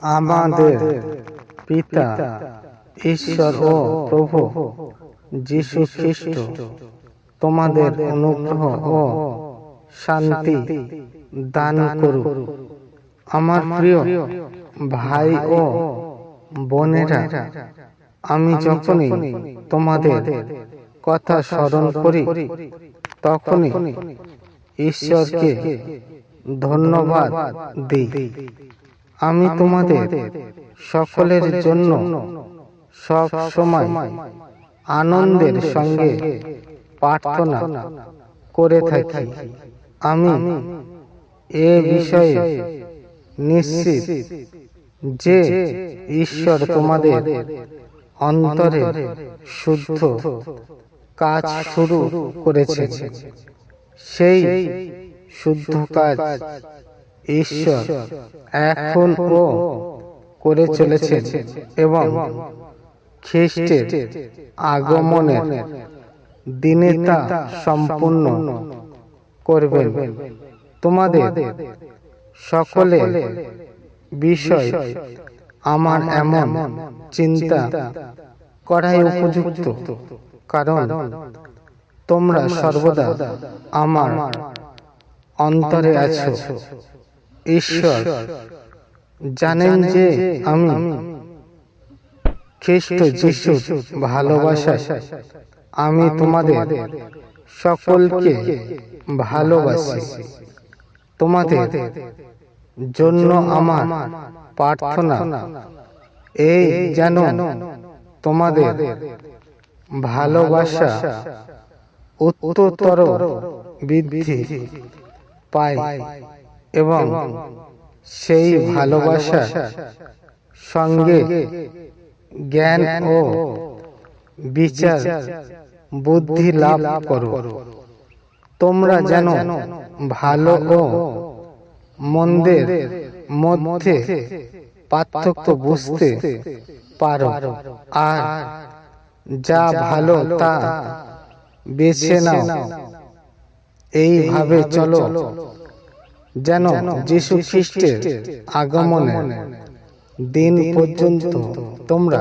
আমাদের পিতা, ঈশ্বর ও প্রভু যীশু খ্রিস্ট, তোমাদের অনুগ্রহ ও শান্তি দান করুক। আমার প্রিয় ভাই ও বোনেরা, আমি যখনই তোমাদের কথা স্মরণ করি, তখনই ঈশ্বরকে ধন্যবাদ দিই। আমি তোমাদের সকলের জন্য সব সময় আনন্দের সঙ্গে প্রার্থনা করে থাকি। আমি এ বিষয়ে নিশ্চিত যে ঈশ্বর তোমাদের অন্তরে শুদ্ধ কাজ শুরু করেছে। সেই শুদ্ধ কাজ ঈশ্বর এখন ও করে চলেছেন এবং খ্রিস্টের আগমনের দিনে তা সম্পূর্ণ করবেন। তোমাদের সকলে বিষয় আমার এমন চিন্তা করাই উপযুক্ত। কারণ তোমরা সর্বদা আমার অন্তরে আছো। ঈশ্বর। জানেন যে আমি খ্রিস্ট যিশু ভালোবাসায় আমি তোমাদের সকলকে ভালোবাসি। তোমাদের জন্য আমার প্রার্থনা। এই যেন তোমাদের ভালোবাসা উত্তরতর বৃদ্ধি পায়। এবং সেই ভালোবাসা সঙ্গে জ্ঞান ও বিচার, বুদ্ধি লাভ করো। তোমরা যেন ভালো ও মন্দের মধ্যে পার্থক্য বুঝতে পারো। আর যা ভালো তা বেছে নাও। এইভাবে চলো। যেন যীশু খ্রিস্টের আগমনে দিন পর্যন্ত তোমরা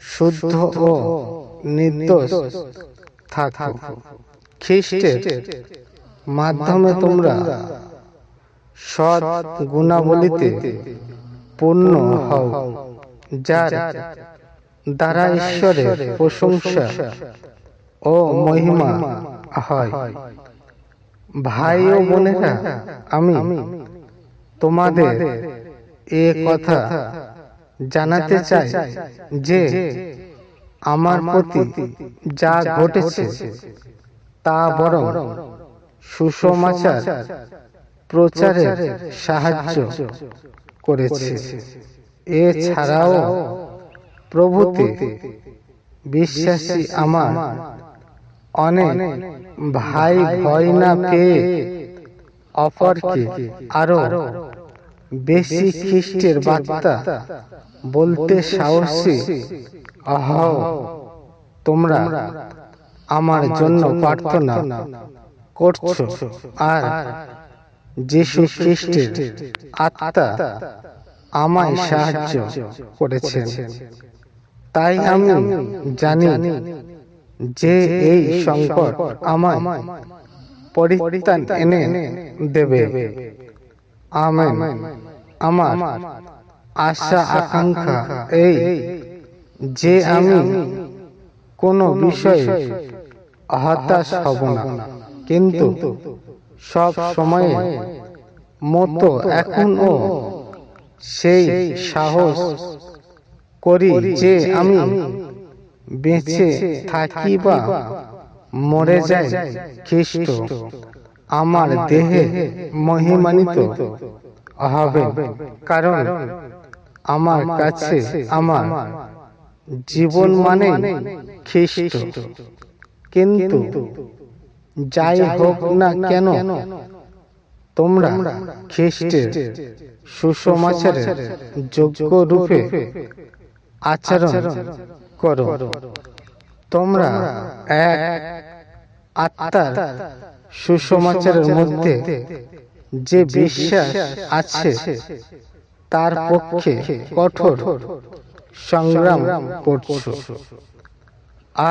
শুদ্ধ ও নির্দোষ থাকো। খ্রিস্টের মাধ্যমে তোমরা সৎ গুণাবলীতে পূর্ণ হও যার দ্বারা ঈশ্বরের প্রশংসা ও মহিমা হয়। ভাই ও বোনেরা আমি তোমাদের এ কথা জানাতে চাই যে আমার প্রতি যা ঘটেছে তা বরং সুসমাচার প্রচারের সাহায্য করেছে। এছাড়াও প্রভুতে বিশ্বাসী আমার অনেক ভাই, ভয় না পেয়ে অপরকে আরও বেশি খ্রিস্টের বার্তা বলতে সাহসী হও তোমরা আমার জন্য প্রার্থনা করছ। আর যিশু খ্রিস্টের আত্মা আমায় সাহায্য করেছেন। তাই আমি জানি যে এই সংকট আমায় পরিত্রাণ এনে দেবে। আমেন। আমার আশা আকাঙ্ক্ষা এই যে আমি কোনো বিষয়ে হতাশ হব না। কিন্তু সব সময়ে মতো এখনও সেই সাহস করি যে আমি বেঁচে থাকি বা মরে যাই খ্রিস্ট। আমার দেহে মহিমানিত হবে, কারণ আমার কাছে আমার জীবন মানে খ্রিস্ট। কিন্তু যাই হোক না কেন, তোমরা খ্রিস্টের সুসমাচারের যোগ্য রূপে আচরণ করো। তোমরা এক আত্মার সুসমাচারের মধ্যে যে বিশ্বাস আছে, তার পক্ষে কঠোর সংগ্রাম করছ।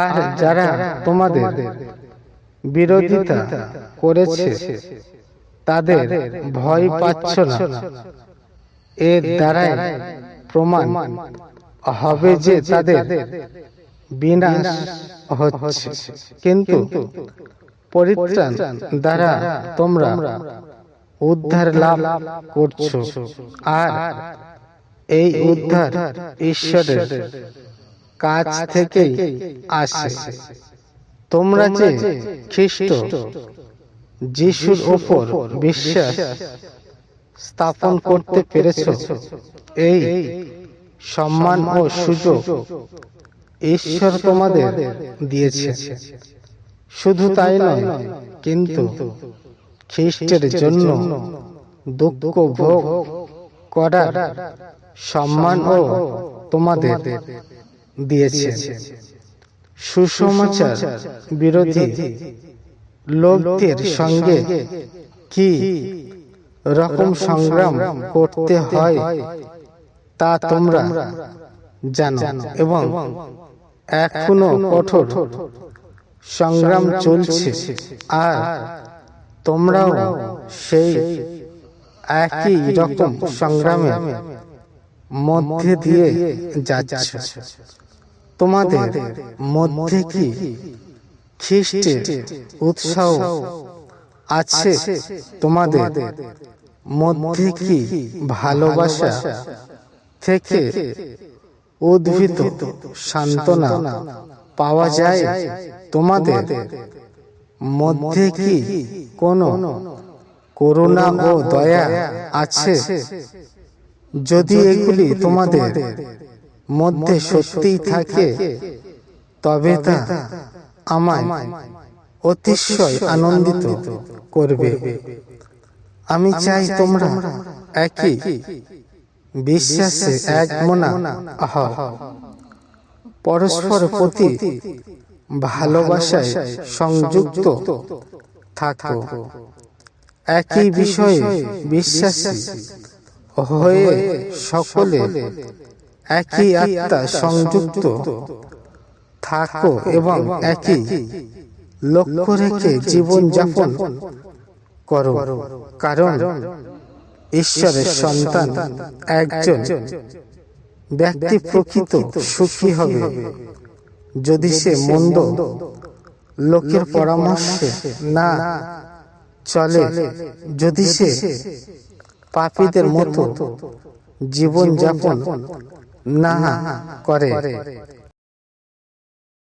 আর যারা তোমাদের বিরোধিতা করেছে, তাদের ভয় পাচ্ছ না। এর দ্বারাই প্রমাণ হবে যে তাদের বিনাশ হচ্ছে। কিন্তু পরিত্রাণ দ্বারা তোমরা উদ্ধার লাভ করছ। আর এই উদ্ধার ঈশ্বরের কাছ থেকেই আসে। তোমরা যে খ্রিস্ট যিশুর ওপর বিশ্বাস স্থাপন করতে পেরেছ। এই সম্মান ও সুযোগ ঈশ্বর তোমাদের দিয়েছে। শুধু তাই নয় কিন্তু খ্রিস্টের জন্য দুঃখ ভোগ করার সম্মান ও তোমাদের দিয়েছে। সুসমাচার বিরোধী লোকদের সঙ্গে কি রকম সংগ্রাম করতে হয়? তা তোমরা জানো এবং এখনও কঠোর সংগ্রাম চলছে। আর তোমরাও সেই একই রকম সংগ্রামের মধ্যে দিয়ে যাচ্ছ। তোমাদের মধ্যে কি খ্রিস্টের উৎসাহ আছে? তোমাদের মধ্যে কি ভালোবাসা থেকে উদ্ভিদ সান্ত্বনা পাওয়া যায় তোমাদের মধ্যে কি কোনো করুণা ও দয়া আছে? যদি এগুলি তোমাদের মধ্যে সত্যিই থাকে, তবে তা আমায় অতিশয় আনন্দিত করবে। আমি চাই তোমরা একই বিশ্বাসে এক মনা আহ। পরস্পর প্রতি ভালোবাসায় সংযুক্ত থাকো। একই বিষয়ে বিশ্বাসী হয়ে সকলে একই আত্মা সংযুক্ত থাকো এবং একই লক্ষ্য রেখে জীবন যাপন করো। কারণ ঈশ্বরের সন্তান একজন ব্যক্তি প্রকৃত সুখী হবে যদি সে মন্দ লোকের পরামর্শে না চলে, যদি সে পাপীদের মতো জীবন যাপন না করে।